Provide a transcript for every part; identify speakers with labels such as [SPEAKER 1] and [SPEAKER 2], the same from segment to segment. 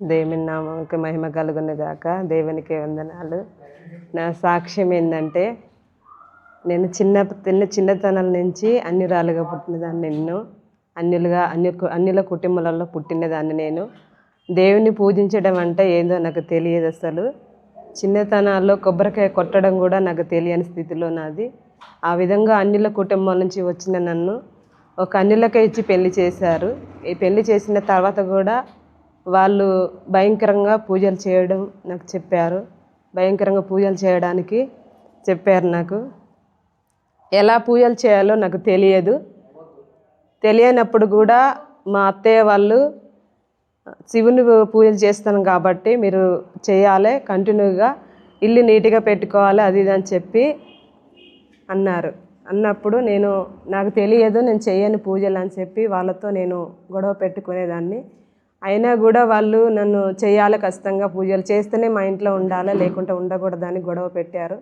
[SPEAKER 1] దేవుని నామంకి మహిమ కలుగును గాక. దేవునికి వందనాలు. నా సాక్ష్యం ఏంటంటే నేను చిన్న చిన్న చిన్నతనం నుంచి అన్యురాలుగా పుట్టినదాన్ని నేను అన్యులుగా అన్య అన్యుల కుటుంబాలలో పుట్టినదాన్ని నేను. దేవుని పూజించడం అంటే ఏందో నాకు తెలియదు అసలు. చిన్నతనాల్లో కొబ్బరికాయ కొట్టడం కూడా నాకు తెలియని స్థితిలో నాది. ఆ విధంగా అన్యుల కుటుంబం నుంచి వచ్చిన నన్ను ఒక అన్యులకే ఇచ్చి పెళ్ళి చేశారు. ఈ పెళ్ళి చేసిన తర్వాత కూడా వాళ్ళు భయంకరంగా పూజలు చేయడం నాకు చెప్పారు. భయంకరంగా పూజలు చేయడానికి చెప్పారు నాకు. ఎలా పూజలు చేయాలో నాకు తెలియదు. తెలియనప్పుడు కూడా మా అత్తయ్య వాళ్ళు శివుని పూజలు చేస్తాను కాబట్టి మీరు చేయాలి కంటిన్యూగా ఇల్లు నీట్గా పెట్టుకోవాలి అది ఇది అని చెప్పి అన్నారు. అన్నప్పుడు నేను నాకు తెలియదు నేను చేయని పూజలు అని చెప్పి వాళ్ళతో నేను గొడవ పెట్టుకునేదాన్ని. అయినా కూడా వాళ్ళు నన్ను చేయాలి ఖచ్చితంగా పూజలు చేస్తేనే మా ఇంట్లో ఉండాలా లేకుంటే ఉండకూడదని గొడవ పెట్టారు.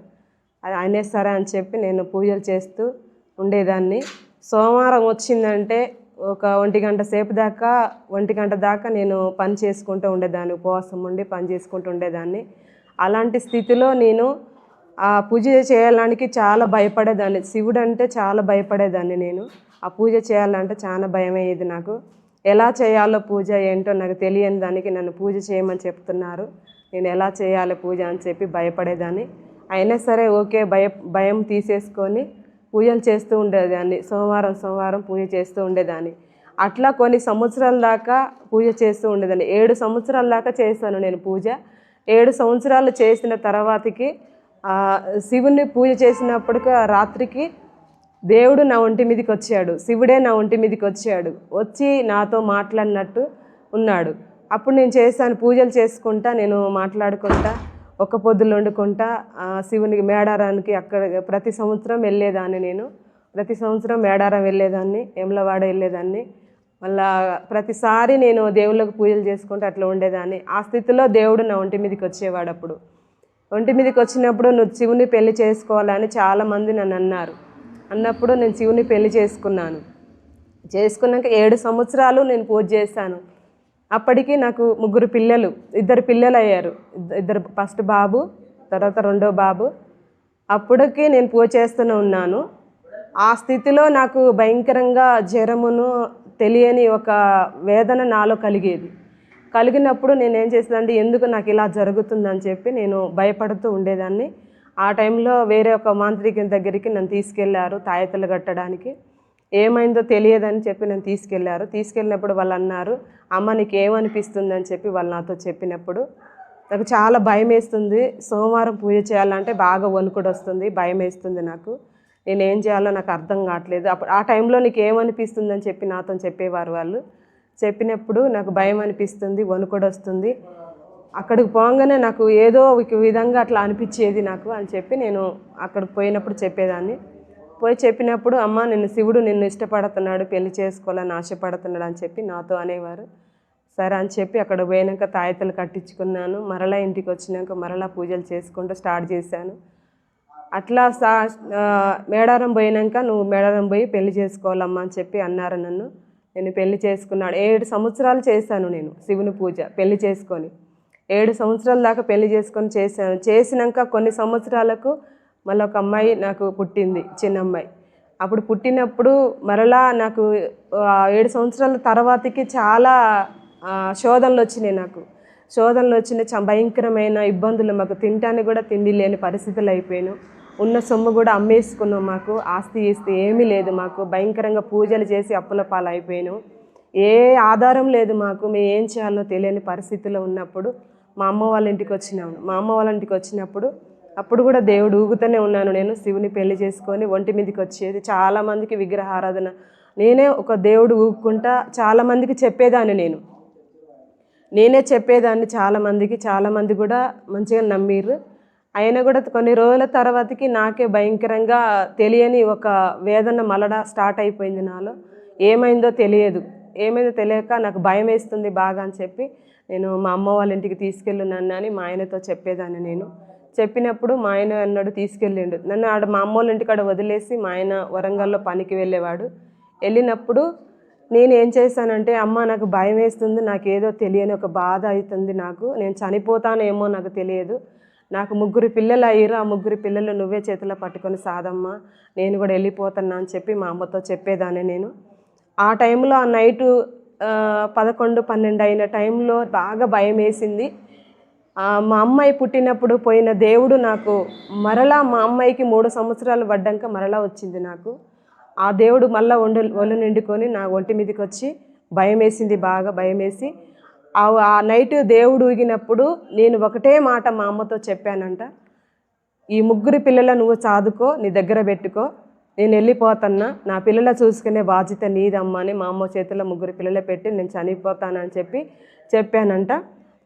[SPEAKER 1] అది అయినా సరే అని చెప్పి నేను పూజలు చేస్తూ ఉండేదాన్ని. సోమవారం వచ్చిందంటే ఒక ఒంటి గంట సేపు దాకా ఒంటి గంట దాకా నేను పని చేసుకుంటూ ఉండేదాన్ని ఉపవాసం ఉండి పని చేసుకుంటూ ఉండేదాన్ని. అలాంటి స్థితిలో నేను ఆ పూజ చేయడానికి చాలా భయపడేదాన్ని. శివుడు అంటే చాలా భయపడేదాన్ని నేను. ఆ పూజ చేయాలంటే చాలా భయం అయ్యేది నాకు. ఎలా చేయాలో పూజ ఏంటో నాకు తెలియని దానికి నన్ను పూజ చేయమని చెప్తున్నారు. నేను ఎలా చేయాలి పూజ అని చెప్పి భయపడేదాన్ని. అయినా సరే ఓకే భయ భయం తీసేసుకొని పూజలు చేస్తూ ఉండేదాన్ని. సోమవారం సోమవారం పూజ చేస్తూ ఉండేదాన్ని. అట్లా కొన్ని సంవత్సరాల దాకా పూజ చేస్తూ ఉండేదాన్ని. ఏడు సంవత్సరాల దాకా చేశాను నేను పూజ. ఏడు సంవత్సరాలు చేసిన తర్వాతకి ఆ, శివుని పూజ చేసినప్పటికీ ఆ రాత్రికి దేవుడు నా ఒంటి మీదకి వచ్చాడు శివుడే నా ఒంటి మీదకి వచ్చాడు వచ్చి నాతో మాట్లాడినట్టు ఉన్నాడు. అప్పుడు నేను చేశాను పూజలు చేసుకుంటా నేను మాట్లాడుకుంటా ఒక పొద్దులు వండుకుంటా శివునికి మేడారానికి అక్కడ ప్రతి సంవత్సరం వెళ్ళేదాన్ని నేను. ప్రతి సంవత్సరం మేడారం వెళ్ళేదాన్ని ఎమ్లవాడ వెళ్ళేదాన్ని. మళ్ళా ప్రతిసారి నేను దేవుళ్ళకు పూజలు చేసుకుంటూ అట్లా ఉండేదాన్ని. ఆ స్థితిలో దేవుడు నా ఒంటి మీదకి వచ్చేవాడు అప్పుడు. ఒంటి మీదకి వచ్చినప్పుడు నువ్వు శివుని పెళ్ళి చేసుకోవాలని చాలామంది నన్ను అన్నారు. అన్నప్పుడు నేను శివుని పెళ్ళి చేసుకున్నాను. చేసుకున్నాక ఏడు సంవత్సరాలు నేను పూజ చేశాను. అప్పటికి నాకు ముగ్గురు పిల్లలు ఇద్దరు పిల్లలు అయ్యారు. ఇద్దరు ఫస్ట్ బాబు తర్వాత రెండో బాబు. అప్పటికి నేను పూజ చేస్తూనే ఉన్నాను. ఆ స్థితిలో నాకు భయంకరంగా జ్వరమును తెలియని ఒక వేదన నాలో కలిగేది. కలిగినప్పుడు నేను ఏం చేసేదంటే ఎందుకు నాకు ఇలా జరుగుతుందని చెప్పి నేను భయపడుతూ ఉండేదాన్ని. ఆ టైంలో వేరే ఒక మాంత్రికుని దగ్గరికి నన్ను తీసుకెళ్ళారు తాయెత్తలు కట్టడానికి. ఏమైందో తెలియదని చెప్పి నన్ను తీసుకెళ్ళారు. తీసుకెళ్ళినప్పుడు వాళ్ళు అన్నారు అమ్మ నీకు ఏమనిపిస్తుందని చెప్పి వాళ్ళు నాతో చెప్పినప్పుడు నాకు చాలా భయం వేస్తుంది సోమవారం పూజ చేయాలంటే బాగా వణుకుడు వస్తుంది భయం వేస్తుంది నాకు. నేను ఏం చేయాలో నాకు అర్థం కావట్లేదు. అప్పుడు ఆ టైంలో నీకు ఏమనిపిస్తుందని చెప్పి నాతో చెప్పేవారు వాళ్ళు. చెప్పినప్పుడు నాకు భయం అనిపిస్తుంది వణుకుడు వస్తుంది అక్కడికి పోగానే నాకు ఏదో ఒక విధంగా అట్లా అనిపించేది నాకు అని చెప్పి నేను అక్కడికి పోయినప్పుడు చెప్పేదాన్ని. పోయి చెప్పినప్పుడు అమ్మ నిన్ను శివుడు నిన్ను ఇష్టపడుతున్నాడు పెళ్ళి చేసుకోవాలని ఆశపడుతున్నాడు అని చెప్పి నాతో అనేవారు. సరే అని చెప్పి అక్కడ పోయినాక తాయతలు కట్టించుకున్నాను. మరలా ఇంటికి వచ్చినాక మరలా పూజలు చేసుకుంటూ స్టార్ట్ చేశాను. అట్లా సా మేడారం పోయినాక నువ్వు మేడారం పోయి పెళ్ళి చేసుకోవాలమ్మా అని చెప్పి అన్నారు నన్ను. నేను పెళ్ళి చేసుకున్నాడు. ఏడు సంవత్సరాలు చేశాను నేను శివుని పూజ పెళ్ళి చేసుకొని. ఏడు సంవత్సరాల దాకా పెళ్ళి చేసుకొని చేశాను చేసినాక కొన్ని సంవత్సరాలకు మళ్ళీ ఒక అమ్మాయి నాకు పుట్టింది చిన్న అమ్మాయి. అప్పుడు పుట్టినప్పుడు మరలా నాకు ఏడు సంవత్సరాల తర్వాతకి చాలా శోధనలు వచ్చినాయి నాకు. శోధనలు వచ్చిన చ భయంకరమైన ఇబ్బందులు మాకు. తినటానికి కూడా తిండి లేని పరిస్థితులు అయిపోయాను ఉన్న సొమ్ము కూడా అమ్మేసుకున్నాం మాకు. ఆస్తి ఈస్తి ఏమీ లేదు మాకు. భయంకరంగా పూజలు చేసి అప్పుల పాలు అయిపోయాను ఏ ఆధారం లేదు మాకు. మేము ఏం చేయాలో తెలియని పరిస్థితిలో ఉన్నప్పుడు మా అమ్మ వాళ్ళ ఇంటికి వచ్చినాను మా అమ్మ వాళ్ళ ఇంటికి వచ్చినప్పుడు అప్పుడు కూడా దేవుడు ఊగుతూనే ఉన్నాను. నేను శివుని పెళ్ళి చేసుకొని ఒంటి మీదకి వచ్చేది. చాలామందికి విగ్రహారాధన నేనే ఒక దేవుడు ఊగుకుంటా చాలామందికి చెప్పేదాన్ని నేను. నేనే చెప్పేదాన్ని చాలామందికి చాలామంది కూడా మంచిగా నమ్మిర్రు. అయినా కూడా కొన్ని రోజుల తర్వాతకి నాకే భయంకరంగా తెలియని ఒక వేదన మలడ స్టార్ట్ అయిపోయింది నాలో. ఏమైందో తెలియదు. ఏమైందో తెలియక నాకు భయం వేస్తుంది బాగా అని చెప్పి నేను మా అమ్మ వాళ్ళ ఇంటికి తీసుకెళ్ళు నన్ను అని మా ఆయనతో చెప్పేదాన్ని నేను. చెప్పినప్పుడు మా ఆయన అన్నాడు తీసుకెళ్ళిండు. నన్ను ఆడ మా అమ్మ వాళ్ళ ఇంటికాడ వదిలేసి మా ఆయన వరంగల్లో పనికి వెళ్ళేవాడు. వెళ్ళినప్పుడు నేను ఏం చేశానంటే అమ్మ నాకు భయం వేస్తుంది నాకు ఏదో తెలియని ఒక బాధ అవుతుంది నాకు. నేను చనిపోతానేమో నాకు తెలియదు. నాకు ముగ్గురు పిల్లలు అయ్యారు. ఆ ముగ్గురు పిల్లలు నువ్వే చేతిలో పట్టుకొని సాదమ్మ. నేను కూడా వెళ్ళిపోతున్నా అని చెప్పి మా అమ్మతో చెప్పేదాన్ని నేను. ఆ టైంలో ఆ నైటు పదకొండు పన్నెండు అయిన టైంలో బాగా భయం వేసింది మా అమ్మాయి పుట్టినప్పుడు పోయిన దేవుడు నాకు మరలా మా అమ్మాయికి మూడు సంవత్సరాలు పడ్డాక మరలా వచ్చింది నాకు. ఆ దేవుడు మళ్ళా ఒండు ఒళ్ళు నిండుకొని నా ఒంటి మీదకి వచ్చి భయం వేసింది బాగా భయం వేసి ఆ ఆ నైట్ దేవుడు ఊగినప్పుడు నేను ఒకటే మాట మా అమ్మతో చెప్పానంట. ఈ ముగ్గురు పిల్లల నువ్వు చాదుకో నీ దగ్గర పెట్టుకో. నేను వెళ్ళిపోతున్నా. నా పిల్లల చూసుకునే బాధ్యత నీదమ్మా అని మా అమ్మ చేతిలో ముగ్గురు పిల్లలు పెట్టి నేను చనిపోతానని చెప్పి చెప్పానంట.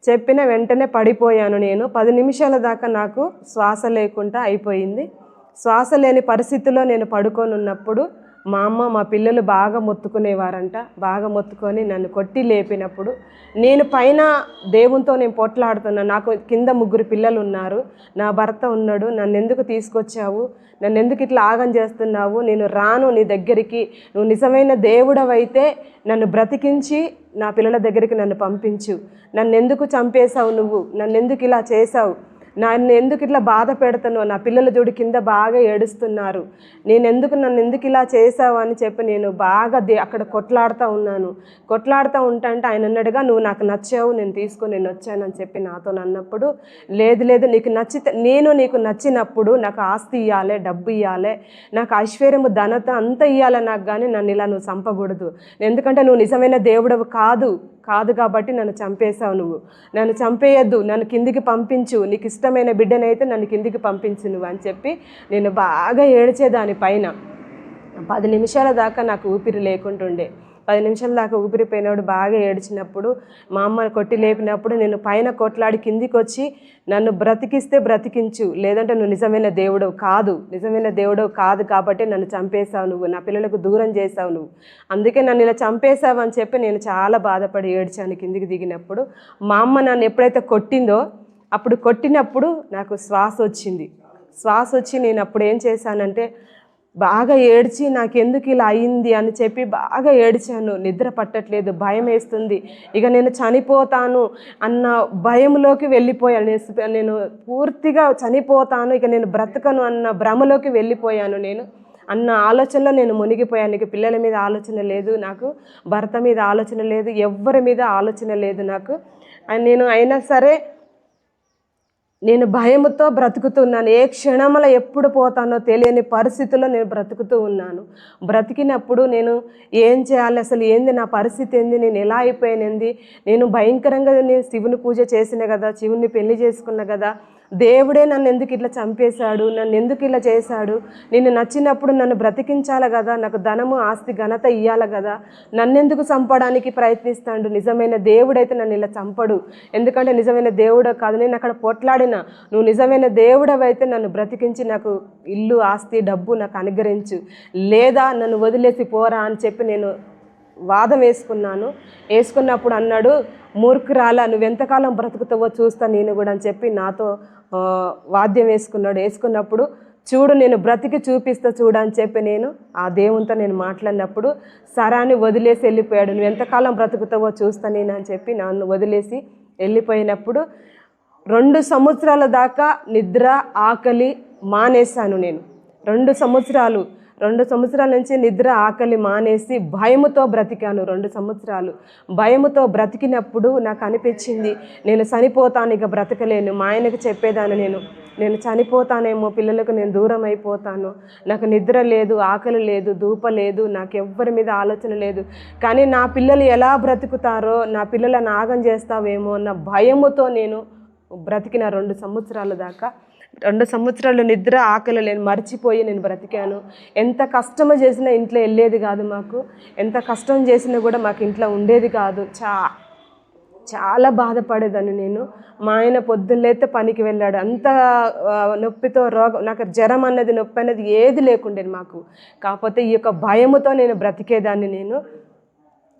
[SPEAKER 1] చెప్పిన వెంటనే పడిపోయాను నేను. పది నిమిషాల దాకా నాకు శ్వాస లేకుండా అయిపోయింది. శ్వాస లేని పరిస్థితిలో నేను పడుకొని ఉన్నప్పుడు మా అమ్మ మా పిల్లలు బాగా మొత్తుకునేవారంట. బాగా మొత్తుకొని నన్ను కొట్టి లేపినప్పుడు నేను పైన దేవునితో నేను పొట్లాడుతున్నాను నాకు కింద ముగ్గురు పిల్లలు ఉన్నారు నా భర్త ఉన్నాడు. నన్ను ఎందుకు తీసుకొచ్చావు? నన్ను ఎందుకు ఇట్లా ఆగం చేస్తున్నావు? నేను రాను నీ దగ్గరికి. నువ్వు నిజమైన దేవుడవైతే నన్ను బ్రతికించి నా పిల్లల దగ్గరికి నన్ను పంపించు. నన్ను ఎందుకు చంపేశావు నువ్వు? నన్ను ఎందుకు ఇలా చేశావు? నన్ను ఎందుకు ఇట్లా బాధ పెడతానో నా పిల్లల జోడి కింద బాగా ఏడుస్తున్నారు. నేను ఎందుకు నన్ను ఎందుకు ఇలా చేసావు అని చెప్పి నేను బాగా దే అక్కడ కొట్లాడుతూ ఉన్నాను. కొట్లాడుతూ ఉంటా అంటే ఆయన అన్నాడుగా నువ్వు నాకు నచ్చావు నేను తీసుకుని నేను వచ్చానని చెప్పి నాతో అన్నప్పుడు లేదు లేదు నీకు నచ్చితే నేను నీకు నచ్చినప్పుడు నాకు ఆస్తి ఇవ్వాలి డబ్బు ఇవ్వాలి నాకు ఐశ్వర్యము ధనత అంత ఇవ్వాలి నాకు కానీ నన్ను ఇలా నువ్వు చంపకూడదు. ఎందుకంటే నువ్వు నిజమైన దేవుడవు కాదు. కాదు కాబట్టి నన్ను చంపేశావు నువ్వు. నన్ను చంపేయద్దు నన్ను కిందికి పంపించు. నీకు ఇష్టమైన బిడ్డనైతే నన్ను కిందికి పంపించు నువ్వు అని చెప్పి నేను బాగా ఏడ్చేదాని పైన. పది నిమిషాల దాకా నాకు ఊపిరి లేకుంటుండే. పది నిమిషాల దాకా ఊపిరిపోయినప్పుడు బాగా ఏడ్చినప్పుడు మా అమ్మ కొట్టి లేపినప్పుడు నేను పైన కొట్లాడి కిందికి వచ్చి నన్ను బ్రతికిస్తే బ్రతికించు. లేదంటే నువ్వు నిజమైన దేవుడవు కాదు. నిజమైన దేవుడవు కాదు కాబట్టి నన్ను చంపేశావు నువ్వు. నా పిల్లలకు దూరం చేశావు నువ్వు. అందుకే నన్ను ఇలా చంపేశావు అని చెప్పి నేను చాలా బాధపడి ఏడ్చాను కిందికి దిగినప్పుడు. మా అమ్మ నన్ను ఎప్పుడైతే కొట్టిందో అప్పుడు కొట్టినప్పుడు నాకు శ్వాస వచ్చింది. శ్వాస వచ్చి నేను అప్పుడు ఏం చేశానంటే బాగా ఏడ్చి నాకెందుకు ఇలా అయింది అని చెప్పి బాగా ఏడ్చాను. నిద్ర పట్టట్లేదు భయం వేస్తుంది. ఇక నేను చనిపోతాను అన్న భయంలోకి వెళ్ళిపోయాను. నేను- పూర్తిగా చనిపోతాను ఇక నేను బ్రతకను అన్న భ్రమలోకి వెళ్ళిపోయాను నేను అన్న ఆలోచనలో నేను మునిగిపోయాను. ఇక పిల్లల మీద ఆలోచన లేదు నాకు భర్త మీద ఆలోచన లేదు ఎవ్వరి మీద ఆలోచన లేదు నాకు. నేను అయినా సరే నేను భయముతో బ్రతుకుతున్నాను. ఏ క్షణంలో ఎప్పుడు పోతానో తెలియని పరిస్థితుల్లో నేను బ్రతుకుతూ ఉన్నాను. బ్రతికినప్పుడు నేను ఏం చేయాలి? అసలు ఏంది? నా పరిస్థితి ఏంది? నేను ఎలా అయిపోయినది నేను భయంకరంగా నేను శివుని పూజ చేసిన కదా శివుని పెళ్ళి చేసుకున్న కదా దేవుడే నన్ను ఎందుకు ఇట్లా చంపేశాడు? నన్ను ఎందుకు ఇలా చేశాడు? నేను నచ్చినప్పుడు నన్ను బ్రతికించాలి కదా? నాకు ధనము ఆస్తి ఘనత ఇయ్యాలి కదా? నన్నెందుకు చంపడానికి ప్రయత్నిస్తాడు? నిజమైన దేవుడైతే నన్ను ఇలా చంపడు. ఎందుకంటే నిజమైన దేవుడు కాదు. నేను అక్కడ పొట్లాడిన. నువ్వు నిజమైన దేవుడవైతే నన్ను బ్రతికించి నాకు ఇల్లు ఆస్తి డబ్బు నాకు అనుగ్రహించు. లేదా నన్ను వదిలేసి పోరా అని చెప్పి నేను వాదం వేసుకున్నాను. వేసుకున్నప్పుడు అన్నాడు మూర్ఖురాలా నువ్వు ఎంతకాలం బ్రతుకుతావో చూస్తా నేను కూడా అని చెప్పి నాతో వాద్యం వేసుకున్నాడు. వేసుకున్నప్పుడు చూడు నేను బ్రతికి చూపిస్తా చూడు అని చెప్పి నేను ఆ దేవునితో నేను మాట్లాడినప్పుడు సరాన్ని వదిలేసి వెళ్ళిపోయాడు. నువ్వు ఎంతకాలం బ్రతుకుతావో చూస్తా నేను అని చెప్పి నన్ను వదిలేసి వెళ్ళిపోయినప్పుడు రెండు సంవత్సరాల దాకా నిద్ర ఆకలి మానేశాను నేను. రెండు సంవత్సరాలు రెండు సంవత్సరాల నుంచి నిద్ర ఆకలి మానేసి భయముతో బ్రతికాను రెండు సంవత్సరాలు. భయముతో బ్రతికినప్పుడు నాకు అనిపించింది నేను చనిపోతాను ఇక బ్రతకలేను. మా ఆయనకు చెప్పేదాన్ని నేను నేను చనిపోతానేమో పిల్లలకు నేను దూరం అయిపోతాను. నాకు నిద్ర లేదు ఆకలి లేదు ధూప లేదు నాకు ఎవ్వరి మీద ఆలోచన లేదు. కానీ నా పిల్లలు ఎలా బ్రతుకుతారో నా పిల్లల నాగం చేస్తావేమో అన్న భయముతో నేను బ్రతికిన రెండు సంవత్సరాల దాకా రెండు సంవత్సరాలు నిద్ర ఆకలి నేను మర్చిపోయి నేను బ్రతికాను. ఎంత కష్టం చేసినా ఇంట్లో వెళ్ళేది కాదు మాకు. ఎంత కష్టం చేసినా కూడా మాకు ఇంట్లో ఉండేది కాదు. చా చాలా బాధపడేదాన్ని నేను. మా ఆయన పొద్దున్నైతే పనికి వెళ్ళాడు. అంత నొప్పితో రోగం నాకు జ్వరం అన్నది నొప్పి అనేది ఏది లేకుండే మాకు. కాకపోతే ఈ యొక్క భయముతో నేను బ్రతికేదాన్ని నేను.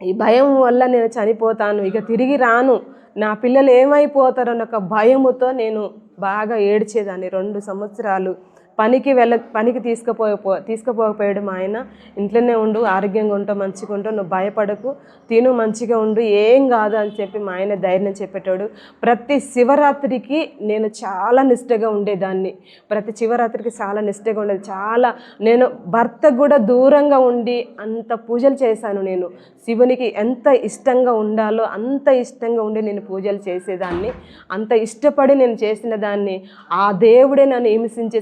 [SPEAKER 1] ఈ భయం వల్ల నేను చనిపోతాను. ఇక తిరిగి రాను. నా పిల్లలు ఏమైపోతారో అన్న ఒక భయముతో నేను బాగా ఏడ్చేదాన్ని రెండు సంవత్సరాలు. పనికి వెళ్ళ పనికి తీసుకుపో తీసుకుపోకపోయాడు మా ఆయన ఇంట్లోనే ఉండు ఆరోగ్యంగా ఉంటావు మంచిగా ఉంటావు నువ్వు భయపడకు తిను మంచిగా ఉండు ఏం కాదు అని చెప్పి మా ఆయన ధైర్యం చెప్పేటాడు. ప్రతి శివరాత్రికి నేను చాలా నిష్టగా ఉండేదాన్ని. ప్రతి శివరాత్రికి చాలా నిష్టగా ఉండేది. చాలా నేను భర్త కూడా దూరంగా ఉండి అంత పూజలు చేశాను నేను. శివునికి ఎంత ఇష్టంగా ఉండాలో అంత ఇష్టంగా ఉండి నేను పూజలు చేసేదాన్ని. అంత ఇష్టపడి నేను చేసిన దాన్ని ఆ దేవుడే నన్ను హింసించి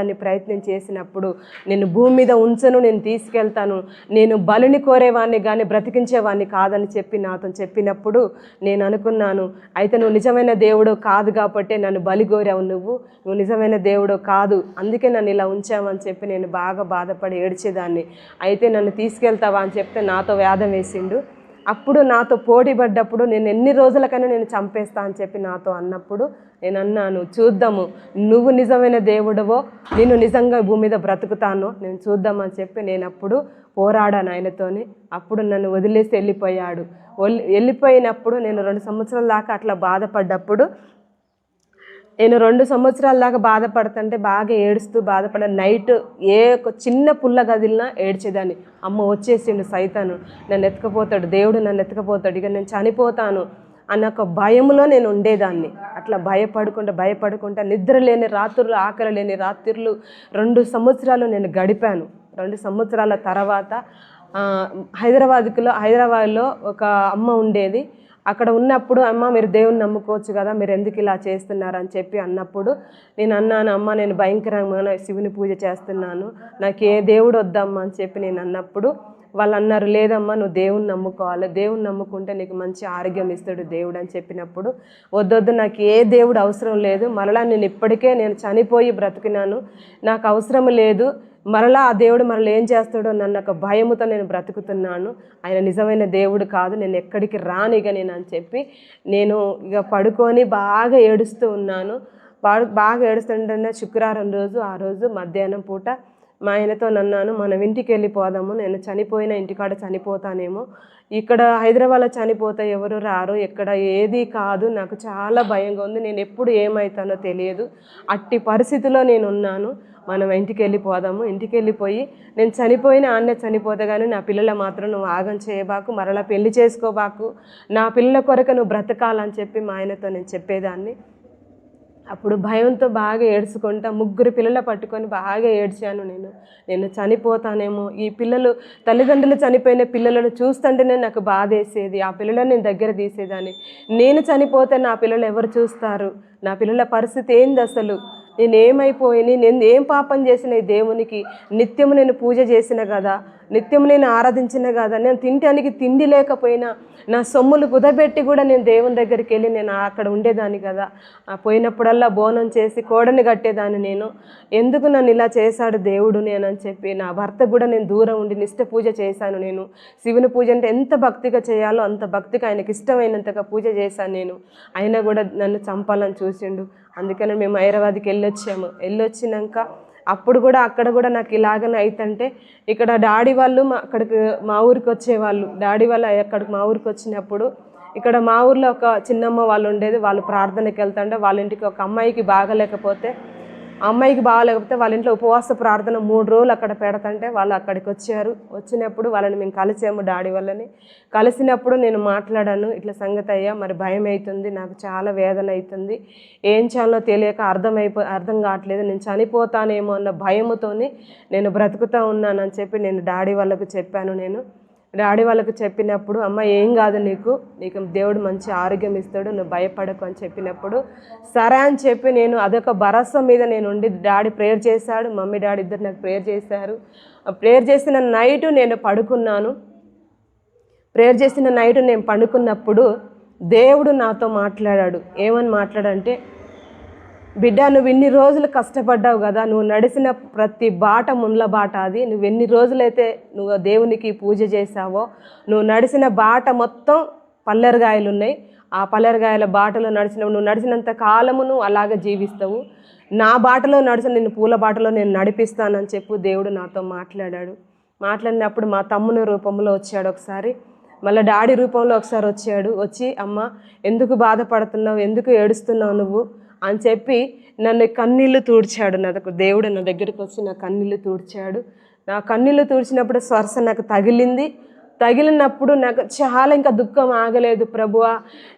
[SPEAKER 1] కావాలని ప్రయత్నం చేసినప్పుడు నేను భూమి మీద ఉంచను నేను తీసుకెళ్తాను నేను బలిని కోరేవాడిని కానీ బ్రతికించేవాడిని కాదని చెప్పి నాతో చెప్పినప్పుడు నేను అనుకున్నాను అయితే నువ్వు నిజమైన దేవుడు కాదు కాబట్టి నన్ను బలి కోరావు నువ్వు నువ్వు నిజమైన దేవుడు కాదు అందుకే నన్ను ఇలా ఉంచావని చెప్పి నేను బాగా బాధపడి ఏడ్చేదాన్ని. అయితే నన్ను తీసుకెళ్తావా అని చెప్తే నాతో వేదం వేసిండు. అప్పుడు నాతో పోటీ పడ్డప్పుడు నేను ఎన్ని రోజులకైనా నేను చంపేస్తా అని చెప్పి నాతో అన్నప్పుడు నేను అన్నాను చూద్దాము నువ్వు నిజమైన దేవుడవో నేను నిజంగా భూమి మీద బ్రతుకుతాను నేను చూద్దామని చెప్పి నేను అప్పుడు పోరాడాను ఆయనతోని. అప్పుడు నన్ను వదిలేసి వెళ్ళిపోయాడు. వెళ్ళిపోయినప్పుడు నేను రెండు సంవత్సరాల దాకా అట్లా బాధపడ్డప్పుడు నేను రెండు సంవత్సరాల దాకా బాధపడుతుంటే బాగా ఏడుస్తూ బాధపడ నైట్ ఏ ఒక చిన్న పుల్ల గదిలినా ఏడ్చేదాన్ని. అమ్మ వచ్చేసిండు సైతాను నన్ను ఎత్తుకపోతాడు దేవుడు నన్ను ఎత్తుకపోతాడు ఇక నేను చనిపోతాను. అన్న ఒక భయంలో నేను ఉండేదాన్ని. అట్లా భయపడకుండా భయపడుకుంటా నిద్ర లేని రాత్రులు ఆకలి లేని రాత్రులు రెండు సంవత్సరాలు నేను గడిపాను. రెండు సంవత్సరాల తర్వాత హైదరాబాద్కిలో హైదరాబాద్లో హైదరాబాద్లో ఒక అమ్మ ఉండేది. అక్కడ ఉన్నప్పుడు అమ్మ మీరు దేవుని నమ్ముకోవచ్చు కదా మీరు ఎందుకు ఇలా చేస్తున్నారని చెప్పి అన్నప్పుడు నేను అన్నాను అమ్మ నేను భయంకరంగా శివుని పూజ చేస్తున్నాను. నాకు ఏ దేవుడు వద్దమ్మా అని చెప్పి నేను అన్నప్పుడు వాళ్ళు అన్నారు లేదమ్మా నువ్వు దేవుని నమ్ముకోవాలి దేవుని నమ్ముకుంటే నీకు మంచి ఆరోగ్యం ఇస్తాడు దేవుడు అని చెప్పినప్పుడు వద్దొద్దు నాకు ఏ దేవుడు అవసరం లేదు. మరలా నేను ఇప్పటికే నేను చనిపోయి బ్రతికినాను. నాకు అవసరం లేదు. మరలా ఆ దేవుడు మరలా ఏం చేస్తాడో నన్ను ఒక భయముతో నేను బ్రతుకుతున్నాను. ఆయన నిజమైన దేవుడు కాదు. నేను ఎక్కడికి రాను ఇక నేను అని చెప్పి నేను ఇక పడుకొని బాగా ఏడుస్తూ ఉన్నాను. బాగా ఏడుస్తుంటే శుక్రవారం రోజు ఆ రోజు మధ్యాహ్నం పూట మా ఆయనతో నన్నాను మనం ఇంటికి వెళ్ళిపోదాము నేను చనిపోయిన ఇంటికాడ చనిపోతానేమో. ఇక్కడ హైదరాబాద్లో చనిపోతే ఎవరు రారు ఎక్కడ ఏది కాదు నాకు చాలా భయంగా ఉంది. నేను ఎప్పుడు ఏమవుతానో తెలియదు. అట్టి పరిస్థితిలో నేను ఉన్నాను మనం ఇంటికి వెళ్ళిపోదాము ఇంటికి వెళ్ళిపోయి నేను చనిపోయిన ఆన్నే చనిపోతే కానీ నా పిల్లల మాత్రం నువ్వు ఆగం చేయబాకు మరలా పెళ్ళి చేసుకోబాకు. నా పిల్లల కొరకు నువ్వు బ్రతకాలని చెప్పి మా ఆయనతో నేను చెప్పేదాన్ని. అప్పుడు భయంతో బాగా ఏడ్చుకుంటా ముగ్గురు పిల్లల పట్టుకొని బాగా ఏడ్చాను నేను. నేను చనిపోతానేమో ఈ పిల్లలు తల్లిదండ్రులు చనిపోయిన పిల్లలను చూస్తుంటేనే నాకు బాధ వేసేది ఆ పిల్లలను నేను దగ్గర తీసేదాన్ని. నేను చనిపోతే నా పిల్లలు ఎవరు చూస్తారు? నా పిల్లల పరిస్థితి ఏంది అసలు? నేను ఏమైపోయి నేను ఏం పాపం చేసిన ఈ దేవునికి? నిత్యము నేను పూజ చేసిన కదా నిత్యం నేను ఆరాధించిన కాదా? నేను తినటానికి తిండి లేకపోయినా నా సొమ్ములు కుదబెట్టి కూడా నేను దేవుని దగ్గరికి వెళ్ళి నేను అక్కడ ఉండేదాన్ని కదా. ఆ పోయినప్పుడల్లా బోనం చేసి కోడని కట్టేదాన్ని నేను. ఎందుకు నన్ను ఇలా చేశాడు దేవుడు నేను అని చెప్పి నా భర్త కూడా నేను దూరం ఉండి నిష్ట పూజ చేశాను నేను. శివుని పూజ అంటే ఎంత భక్తిగా చేయాలో అంత భక్తిగా ఆయనకి ఇష్టమైనంతగా పూజ చేశాను నేను. అయినా కూడా నన్ను చంపాలని చూసిండు. అందుకని మేము హైదరాబాద్కి వెళ్ళొచ్చాము. వెళ్ళొచ్చినాక అప్పుడు కూడా అక్కడ కూడా నాకు ఇలాగనే అవుతుంటే ఇక్కడ డాడీ వాళ్ళు మా అక్కడికి మా ఊరికి వచ్చేవాళ్ళు. డాడీ వాళ్ళు అక్కడికి మా ఊరికి వచ్చినప్పుడు ఇక్కడ మా ఊర్లో ఒక చిన్నమ్మ వాళ్ళు ఉండేది. వాళ్ళు ప్రార్థనకి వెళ్తుంటే వాళ్ళ ఇంటికి ఒక అమ్మాయికి బాగలేకపోతే అమ్మాయికి బాగాలేకపోతే వాళ్ళ ఇంట్లో ఉపవాస ప్రార్థన మూడు రోజులు అక్కడ పెడతంటే వాళ్ళు అక్కడికి వచ్చారు. వచ్చినప్పుడు వాళ్ళని మేము కలిసాము డాడీ వాళ్ళని. కలిసినప్పుడు నేను మాట్లాడాను ఇట్లా సంగతి అయ్యా మరి భయం అవుతుంది నాకు చాలా వేదన అవుతుంది. ఏం చేయాలో తెలియక అర్థమైపో అర్థం కావట్లేదు నేను చనిపోతానేమో అన్న భయముతోని నేను బ్రతుకుతూ ఉన్నానని చెప్పి నేను డాడీ వాళ్ళకు చెప్పాను నేను. డాడీ వాళ్ళకు చెప్పినప్పుడు అమ్మ ఏం కాదు నీకు. నీకు దేవుడు మంచి ఆరోగ్యం ఇస్తాడు నువ్వు భయపడకు అని చెప్పినప్పుడు సరే అని చెప్పి నేను అదొక భరోసా మీద నేను ఉండి డాడీ ప్రేయర్ చేశాడు. మమ్మీ డాడీ ఇద్దరు నాకు ప్రేయర్ చేశారు. ప్రేయర్ చేసిన నైట్ నేను పడుకున్నాను. ప్రేయర్ చేసిన నైట్ నేను పండుకున్నప్పుడు దేవుడు నాతో మాట్లాడాడు. ఏమని మాట్లాడంటే బిడ్డ నువ్వు ఇన్ని రోజులు కష్టపడ్డావు కదా. నువ్వు నడిచిన ప్రతి బాట ముండ్ల బాట అది. నువ్వు ఎన్ని రోజులైతే నువ్వు దేవునికి పూజ చేసావో నువ్వు నడిచిన బాట మొత్తం పల్లెరగాయలు ఉన్నాయి ఆ పల్లెరగాయల బాటలో నడిచిన నువ్వు నడిచినంత కాలము నువ్వు అలాగే జీవిస్తావు. నా బాటలో నడిచిన నిన్ను పూల బాటలో నేను నడిపిస్తానని చెప్పు దేవుడు నాతో మాట్లాడాడు. మాట్లాడినప్పుడు మా తమ్ముని రూపంలో వచ్చాడు ఒకసారి. మళ్ళీ డాడీ రూపంలో ఒకసారి వచ్చాడు. వచ్చి అమ్మ ఎందుకు బాధపడుతున్నావు? ఎందుకు ఏడుస్తున్నావు నువ్వు? అని చెప్పి నన్ను కన్నీళ్ళు తూడ్చాడు నాకు దేవుడు నా దగ్గరికి వచ్చి నా కన్నీళ్ళు తూడ్చాడు. నా కన్నీళ్ళు తూడ్చినప్పుడు స్వర్శ నాకు తగిలింది. తగిలినప్పుడు నాకు చాలా ఇంకా దుఃఖం ఆగలేదు ప్రభువా.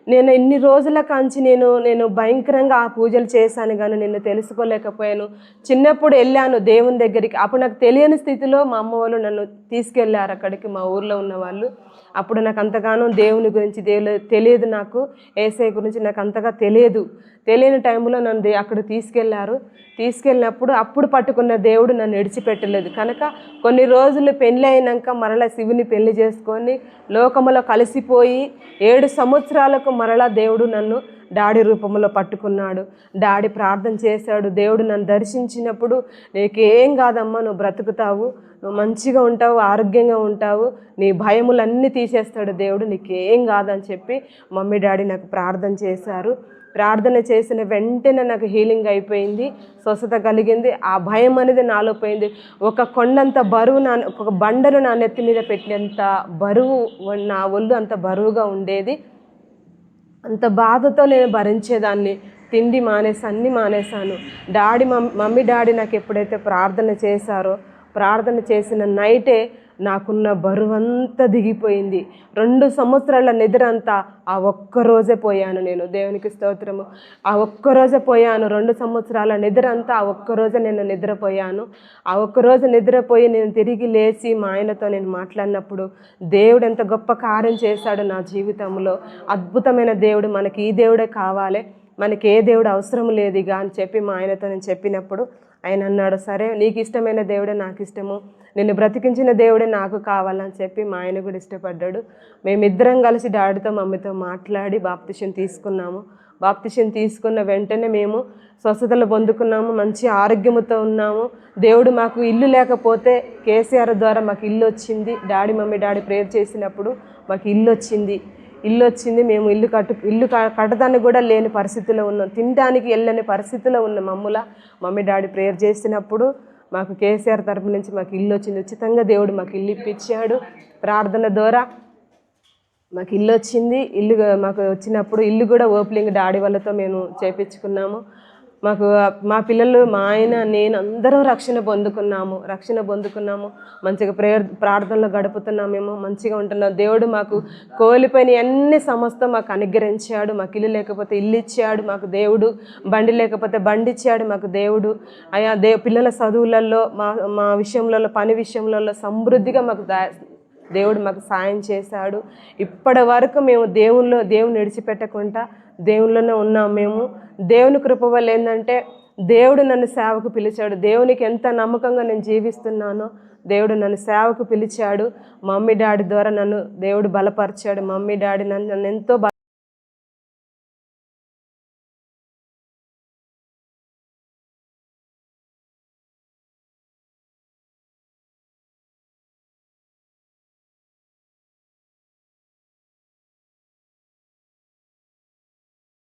[SPEAKER 1] నేను ఇన్ని రోజుల కాంచి నేను నేను భయంకరంగా ఆ పూజలు చేశాను కానీ నిన్ను తెలుసుకోలేకపోయాను. చిన్నప్పుడు వెళ్ళాను దేవుని దగ్గరికి. అప్పుడు నాకు తెలియని స్థితిలో మా అమ్మ వాళ్ళు నన్ను తీసుకెళ్ళారు అక్కడికి మా ఊర్లో ఉన్న వాళ్ళు. అప్పుడు నాకు అంతగానో దేవుని గురించి దేవుడు తెలియదు నాకు. ఏసఐ గురించి నాకు అంతగా తెలియదు. తెలియని టైంలో నన్ను అక్కడ తీసుకెళ్ళారు. తీసుకెళ్ళినప్పుడు అప్పుడు పట్టుకున్న దేవుడు నన్ను విడిచిపెట్టలేదు. కనుక కొన్ని రోజులు పెళ్ళి అయినాక మరలా శివుని పెళ్ళి చేసుకొని లోకములో కలిసిపోయి ఏడు సంవత్సరాలకు మరలా దేవుడు నన్ను డాడీ రూపంలో పట్టుకున్నాడు. డాడీ ప్రార్థన చేశాడు. దేవుడు నన్ను దర్శించినప్పుడు నీకేం కాదమ్మా నువ్వు బ్రతుకుతావు. నువ్వు మంచిగా ఉంటావు ఆరోగ్యంగా ఉంటావు. నీ భయములన్నీ తీసేస్తాడు దేవుడు. నీకేం కాదని చెప్పి మమ్మీ డాడీ నాకు ప్రార్థన చేశారు. ప్రార్థన చేసిన వెంటనే నాకు హీలింగ్ అయిపోయింది. స్వస్థత కలిగింది. ఆ భయం అనేది నాలో పోయింది. ఒక కొండంత బరువు నా ఒక బండను నా నెత్తి మీద పెట్టినంత బరువు నా ఒళ్ళు అంత బరువుగా ఉండేది. అంత బాధతో నేను భరించేదాన్ని. తిండి మానేసి అన్ని మానేశాను. డాడీ మమ్ మమ్మీ డాడీ నాకు ఎప్పుడైతే ప్రార్థన చేశారో ప్రార్థన చేసిన నైటే నాకున్న బరువంతా దిగిపోయింది. రెండు సంవత్సరాల నిద్ర అంతా ఆ ఒక్క రోజే పోయాను నేను. దేవునికి స్తోత్రము. ఆ ఒక్క రోజే పోయాను. రెండు సంవత్సరాల నిద్ర అంతా ఆ ఒక్క రోజే నేను నిద్రపోయాను. ఆ ఒక్క రోజు నిద్రపోయి నేను తిరిగి లేచి మా ఆయనతో నేను మాట్లాడినప్పుడు దేవుడు ఎంత గొప్ప కార్యం చేశాడు నా జీవితంలో. అద్భుతమైన దేవుడు మనకి ఈ దేవుడే కావాలి. మనకి ఏ దేవుడు అవసరం లేదు ఇక అని చెప్పి మా ఆయనతో నేను చెప్పినప్పుడు ఆయన అన్నాడు సరే నీకు ఇష్టమైన దేవుడే నాకు ఇష్టము. నిన్ను బ్రతికించిన దేవుడే నాకు కావాలని చెప్పి మా ఆయన కూడా ఇష్టపడ్డాడు. మేమిద్దరం కలిసి డాడీతో మమ్మీతో మాట్లాడి బాప్తిషన్ తీసుకున్నాము. బాప్తిషన్ తీసుకున్న వెంటనే మేము స్వస్థతలు పొందుకున్నాము మంచి ఆరోగ్యముతో ఉన్నాము. దేవుడు మాకు ఇల్లు లేకపోతే కేసీఆర్ ద్వారా మాకు ఇల్లు వచ్చింది. డాడీ మమ్మీ డాడీ ప్రేయర్ చేసినప్పుడు మాకు ఇల్లు వచ్చింది. ఇల్లు వచ్చింది మేము ఇల్లు కట్టు ఇల్లు కట్టడానికి కూడా లేని పరిస్థితిలో ఉన్నాం. తినడానికి వెళ్ళని పరిస్థితిలో ఉన్న మమ్ముల. మమ్మీ డాడీ ప్రేయర్ చేసినప్పుడు మాకు కేసీఆర్ తరపు నుంచి మాకు ఇల్లు వచ్చింది. ఉచితంగా దేవుడు మాకు ఇల్లు ఇప్పించాడు. ప్రార్థన ద్వారా మాకు ఇల్లు వచ్చింది. ఇల్లు మాకు వచ్చినప్పుడు ఇల్లు కూడా ఓపెనింగ్ డాడీ వాళ్ళతో మేము చేపించుకున్నాము. మాకు మా పిల్లలు మా ఆయన నేను అందరం రక్షణ పొందుకున్నాము. రక్షణ పొందుకున్నాము. మంచిగా ప్రేయర్ ప్రార్థనలో గడుపుతున్నామేమో మంచిగా ఉంటున్నాం. దేవుడు మాకు కోలిపోయిన అన్ని సమస్తం మాకు అనుగ్రహించాడు. మాకు ఇల్లు లేకపోతే ఇల్లు ఇచ్చాడు. మాకు దేవుడు బండి లేకపోతే బండి ఇచ్చాడు. మాకు దేవుడు. అయా దే పిల్లల చదువులలో మా మా విషయంలో పని విషయంలో సమృద్ధిగా మాకు దా దేవుడు మాకు సాయం చేశాడు. ఇప్పటి వరకు మేము దేవుల్లో దేవుని విడిచిపెట్టకుండా దేవుళ్ళలోనే ఉన్నాం మేము. దేవుని కృప వల్ల ఏంటంటే దేవుడు నన్ను సేవకు పిలిచాడు. దేవునికి ఎంత నమ్మకంగా నేను జీవిస్తున్నానో దేవుడు నన్ను సేవకు పిలిచాడు. మమ్మీ డాడీ ద్వారా నన్ను దేవుడు బలపరిచాడు. మమ్మీ డాడీ నన్ను నన్ను ఎంతో